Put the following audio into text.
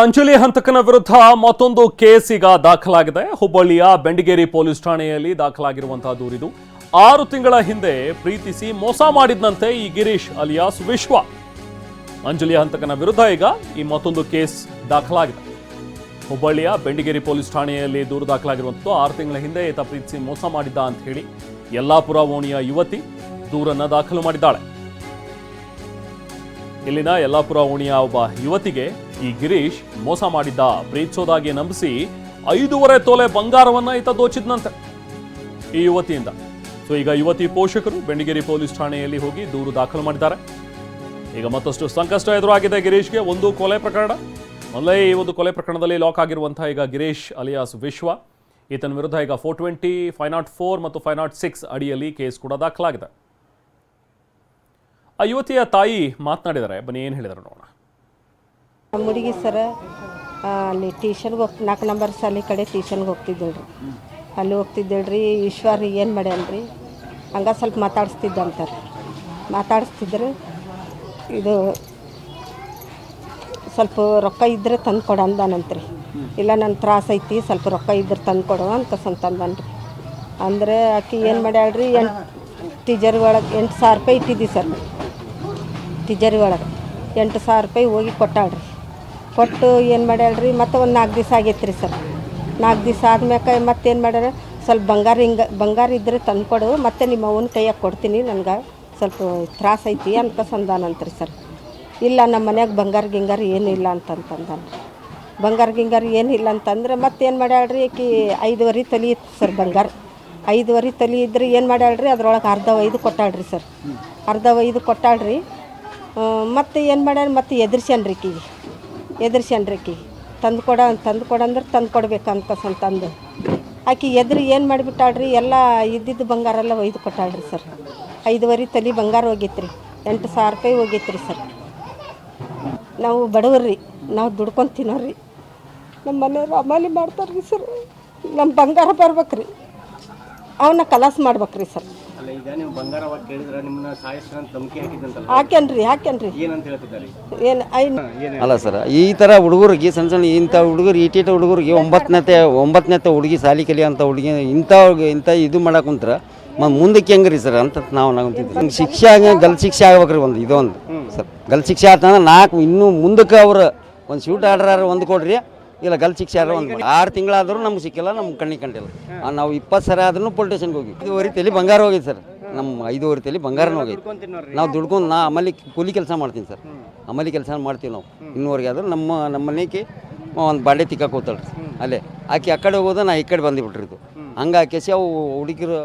ಅಂಜಲಿ ಹಂತಕನ ವಿರುದ್ಧ ಮತ್ತೊಂದು ಕೇಸ್ ಈಗ ದಾಖಲಾಗಿದೆ. ಹುಬ್ಬಳ್ಳಿಯ ಬೆಂಡಿಗೇರಿ ಪೊಲೀಸ್ ಠಾಣೆಯಲ್ಲಿ ದಾಖಲಾಗಿರುವಂತಹ ದೂರಿದು. ಆರು ತಿಂಗಳ ಹಿಂದೆ ಪ್ರೀತಿಸಿ ಮೋಸ ಮಾಡಿದ್ನಂತೆ ಈ ಗಿರೀಶ್ ಅಲಿಯಾಸ್ ವಿಶ್ವ. ಅಂಜಲಿ ಹಂತಕನ ವಿರುದ್ಧ ಈಗ ಈ ಮತ್ತೊಂದು ಕೇಸ್ ದಾಖಲಾಗಿದೆ. ಹುಬ್ಬಳ್ಳಿಯ ಬೆಂಡಿಗೇರಿ ಪೊಲೀಸ್ ಠಾಣೆಯಲ್ಲಿ ದೂರು ದಾಖಲಾಗಿರುವಂಥದ್ದು ಆರು ತಿಂಗಳ ಹಿಂದೆ ಈತ ಪ್ರೀತಿಸಿ ಮೋಸ ಮಾಡಿದ್ದ ಅಂತ ಹೇಳಿ ಯಲ್ಲಾಪುರ ಓಣಿಯ ಯುವತಿ ದೂರನ್ನ ದಾಖಲು ಮಾಡಿದ್ದಾಳೆ. ಇಲ್ಲಿನ ಯಲ್ಲಾಪುರ ಓಣಿಯ ಒಬ್ಬ ಯುವತಿಗೆ ಈ ಗಿರೀಶ್ ಮೋಸ ಮಾಡಿದ್ದ. ಪ್ರೀತಿಸೋದಾಗಿ ನಂಬಿಸಿ ಐದೂವರೆ ತೊಲೆ ಬಂಗಾರವನ್ನ ಈತ ದೋಚಿದ್ನಂತೆ ಈ ಯುವತಿಯಿಂದ. ಸೊ ಈಗ ಯುವತಿ ಪೋಷಕರು ಬೆಂಡಿಗೇರಿ ಪೊಲೀಸ್ ಠಾಣೆಯಲ್ಲಿ ಹೋಗಿ ದೂರು ದಾಖಲು ಮಾಡಿದ್ದಾರೆ. ಈಗ ಮತ್ತಷ್ಟು ಸಂಕಷ್ಟ ಎದುರಾಗಿದೆ ಗಿರೀಶ್ಗೆ ಒಂದು ಕೊಲೆ ಪ್ರಕರಣ. ಮೊದಲೇ ಈ ಒಂದು ಕೊಲೆ ಪ್ರಕರಣದಲ್ಲಿ ಲಾಕ್ ಆಗಿರುವಂತಹ ಈಗ ಗಿರೀಶ್ ಅಲಿಯಾಸ್ ವಿಶ್ವ. ಈತನ ವಿರುದ್ಧ ಈಗ four twenty, five not four ಮತ್ತು ಫೈವ್ ನಾಟ್ ಸಿಕ್ಸ್ ಅಡಿಯಲ್ಲಿ ಕೇಸ್ ಕೂಡ ದಾಖಲಾಗಿದೆ. ಆ ಯುವತಿಯ ತಾಯಿ ಮಾತನಾಡಿದ್ದಾರೆ. ಬನ್ನಿ, ಏನು ಹೇಳಿದರು ನೋಡೋಣ. ನಮ್ಮ ಹುಡುಗಿ ಸರ ಅಲ್ಲಿ ಟ್ಯೂಷನ್ಗೆ ಹೋಗ್, ನಾಲ್ಕು ನಂಬರ್ ಸಾಲಿ ಕಡೆ ಟ್ಯೂಷನ್ಗೆ ಹೋಗ್ತಿದ್ದೇಳ್ರಿ. ಅಲ್ಲಿ ಹೋಗ್ತಿದ್ದೇಳ್ರಿ, ಈಶ್ವರ್ ಏನು ಮಾಡ್ಯಾನ್ರಿ, ಹಂಗ ಸ್ವಲ್ಪ ಮಾತಾಡಿಸ್ತಿದ್ದಂತಾರೆ. ಮಾತಾಡಿಸ್ತಿದ್ರೆ, ಇದು ಸ್ವಲ್ಪ ರೊಕ್ಕ ಇದ್ದರೆ ತಂದು ಕೊಡು ಅಂದಾನಂತ್ರಿ. ಇಲ್ಲ ನನ್ನ ತ್ರಾಸ ಐತಿ, ಸ್ವಲ್ಪ ರೊಕ್ಕ ಇದ್ರೆ ತಂದು ಕೊಡು ಅಂತ ಸಂತಂದನ್ರಿ ಅಂದರೆ ಆಕೆ ಏನು ಮಾಡ್ಯಾಳ್ರಿ ಎಂಟು ಟೀಚರ್ ಒಳಗೆ ಎಂಟು ಸಾವಿರ ರೂಪಾಯಿ ಇಟ್ಟಿದ್ದೀವಿ ಸರ್. ತಿಜರಿ ಒಳಗೆ. ಎಂಟು ಸಾವಿರ ರೂಪಾಯಿ ಹೋಗಿ ಕೊಟ್ಟಾಳ್ರಿ. ಕೊಟ್ಟು ಏನು ಮಾಡ್ಯಾಳ್ರಿ, ಮತ್ತೆ ಒಂದು ನಾಲ್ಕು ದಿವಸ ಆಗೈತೆ ರೀ ಸರ್. ನಾಲ್ಕು ದಿವಸ ಆದ್ಮ್ಯಾಕ ಮತ್ತೇನು ಮಾಡ್ಯಾರ, ಸ್ವಲ್ಪ ಬಂಗಾರ ಹಿಂಗೆ, ಬಂಗಾರ ಇದ್ದರೆ ತಂದ್ಕೊಡು ಮತ್ತೆ ನಿಮ್ಮ ಅವನ ಕೈಯಾಗ ಕೊಡ್ತೀನಿ, ನನಗೆ ಸ್ವಲ್ಪ ತ್ರಾಸ ಐತಿ ಅಂತ ಸಂದಾನಂತ್ರಿ ಸರ್. ಇಲ್ಲ ನಮ್ಮ ಮನ್ಯಾಗ ಬಂಗಾರ ಗಿಂಗಾರ ಏನೂ ಇಲ್ಲ ಅಂತಂತಂದಾನ. ಬಂಗಾರ ಗಿಂಗಾರ ಇಲ್ಲ ಅಂತಂದ್ರೆ ಮತ್ತೇನು ಮಾಡ್ಯಾಳ್ರಿ ಆಕಿ ಐದುವರೆ ತಲೆ ಇತ್ತು ಸರ್ ಬಂಗಾರ. ಐದುವರೆ ತಲೆ ಇದ್ರೆ ಏನು ಮಾಡ್ಯಾಳ್ರಿ, ಅದ್ರೊಳಗೆ ಅರ್ಧ ಐದು ಕೊಟ್ಟಾಳ್ರಿ ಸರ್. ಅರ್ಧ ಒಯ್ದು ಕೊಟ್ಟಾಳ್ರಿ ಮತ್ತೆ ಏನು ಮಾಡ್ಯಾರ? ಮತ್ತೆ ಎದುರ್ಸ್ಯನ್ರಿಕ್ಕಿಗೆ ಆಕಿಗೆ ಎದುರ್ಸ್ಯಾನ್ರಿ ಆಕಿ ತಂದು ಕೊಡ, ತಂದು ಕೊಡಂದ್ರೆ ತಂದು ಕೊಡ್ಬೇಕಂತ ಸಂತಂದು. ಆಕೆ ಎದುರು ಏನು ಮಾಡಿಬಿಟ್ಟಾಳ್ರಿ? ಎಲ್ಲ ಇದ್ದಿದ್ದು ಬಂಗಾರ ಎಲ್ಲ ಒಯ್ದು ಕೊಟ್ಟಾಳ್ರಿ ಸರ್. ಐದುವರೆ ತಲೆ ಬಂಗಾರ ಹೋಗಿತ್ತು ರೀ ಎಂಟು ಸಾವಿರ ರೂಪಾಯಿ ಹೋಗಿತ್ತು ರೀ ಸರ್. ನಾವು ಬಡವ್ರಿ, ನಾವು ದುಡ್ಕೊಂಡು ತಿನ್ನೋರಿ ನಮ್ಮ ಮನೆಯವರು ಅಮಾಲಿ ಮಾಡ್ತಾರ್ರಿ ಸರ್. ನಮ್ಮ ಬಂಗಾರ ಬರ್ಬೇಕ್ರಿ. ಅವನ್ನ ಕಲಾಸ ಮಾಡ್ಬೇಕ್ರಿ ಸರ್. ಅಲ್ಲ ಈಗ ನೀವು ಬಂಗಾರವಾಗಿ ಕೇಳಿದ್ರೆ ನಿಮ್ಮನ್ನ ಸಾಯಿಸ್ತಾರ ಅಂತ ಧಮಕಿ ಹಾಕಿದ್ದಂತಲ್ಲ ಹಾಕ್ಯಾನ್ರಿ ಹಾಕ್ಯಾನ್ರಿ. ಏನಂತ ಹೇಳ್ತಿದ್ದಾರೆ? ಏನು ಐ ಅಲ್ಲ ಸರ್ ಈ ಥರ ಹುಡುಗರಿಗೆ ಸಣ್ಣ ಸಣ್ಣ ಇಂಥ ಹುಡುಗರು ಈಟೀಟ ಹುಡುಗರಿಗೆ ಒಂಬತ್ತನೇತೆ ಒಂಬತ್ತನೇ ಹುಡುಗಿ ಸಾಲಿ ಕಲಿಯೋಂಥ ಹುಡುಗಿ ಇಂಥ ಇಂಥ ಇದು ಮಾಡಕ್ಕೆ ಕುಂತ್ರ ಮ- ಮುಂದಕ್ಕೆ ಹೆಂಗ್ರಿ ರೀ ಸರ್ ಅಂತ ನಾವು ಹಿಂಗೆ ಶಿಕ್ಷೆ ಆಗ ಗಲ್ ಶಿಕ್ಷೆ ಆಗ್ಬೇಕ್ರಿ ಒಂದು ಇದೊಂದು. ಸರ್ ಗಲ್ ಶಿಕ್ಷೆ ಆತಂದ್ರೆ ನಾಲ್ಕು ಇನ್ನೂ ಮುಂದಕ್ಕೆ ಅವರು ಒಂದು ಶೂಟ್ ಆಡ್ರಾರ ಒಂದು ಕೊಡ್ರಿ. ಇಲ್ಲ ಗಲ್ ಶಿಕ್ಷೆ ಆದ್ರೆ ಒಂದು ಆರು ತಿಂಗಳಾದರೂ ನಮ್ಗೆ ಸಿಕ್ಕಿಲ್ಲ, ನಮ್ಗೆ ಕಣ್ಣಿಗೆ ಕಂಡಿಲ್ಲ. ನಾವು ಇಪ್ಪತ್ತು ಸರಿ ಆದ್ರೂ ಪೊಲೀಸ್ ಸ್ಟೇಷನ್ಗೆ ಹೋಗಿ. ಐದುವರೆ ತಲೆ ಬಂಗಾರ ಹೋಗಿದೆ ಸರ್. ನಮ್ಮ ಐದುವರೆ ತಲೆ ಬಂಗಾರ ಹೋಗೈತೆ ನಾವು ದುಡ್ಕೊಂಡು, ನಾ ಅಮಲಿ ಕೂಲಿ ಕೆಲಸ ಮಾಡ್ತೀನಿ ಸರ್. ಆಮೇಲೆ ಕೆಲಸ ಮಾಡ್ತೀವಿ ನಾವು. ಇನ್ನೂವರೆಗೆ ಆದ್ರೆ ನಮ್ಮ ನಮ್ಮ ಮನೆಗೆ ಒಂದು ಬಾಡೆ ತಿಕ್ಕಕ್ಕೆ ಹೋಗ್ತಾಳ್ರಿ. ಅಲ್ಲೇ. ಆಕೆ ಆ ಕಡೆ ಹೋಗೋದು, ನಾ ಈ ಕಡೆ ಬಂದುಬಿಟ್ರಿದ್ದು ಹಂಗೆ ಆಕೆಸಿ ಅವು ಹುಡುಗಿರು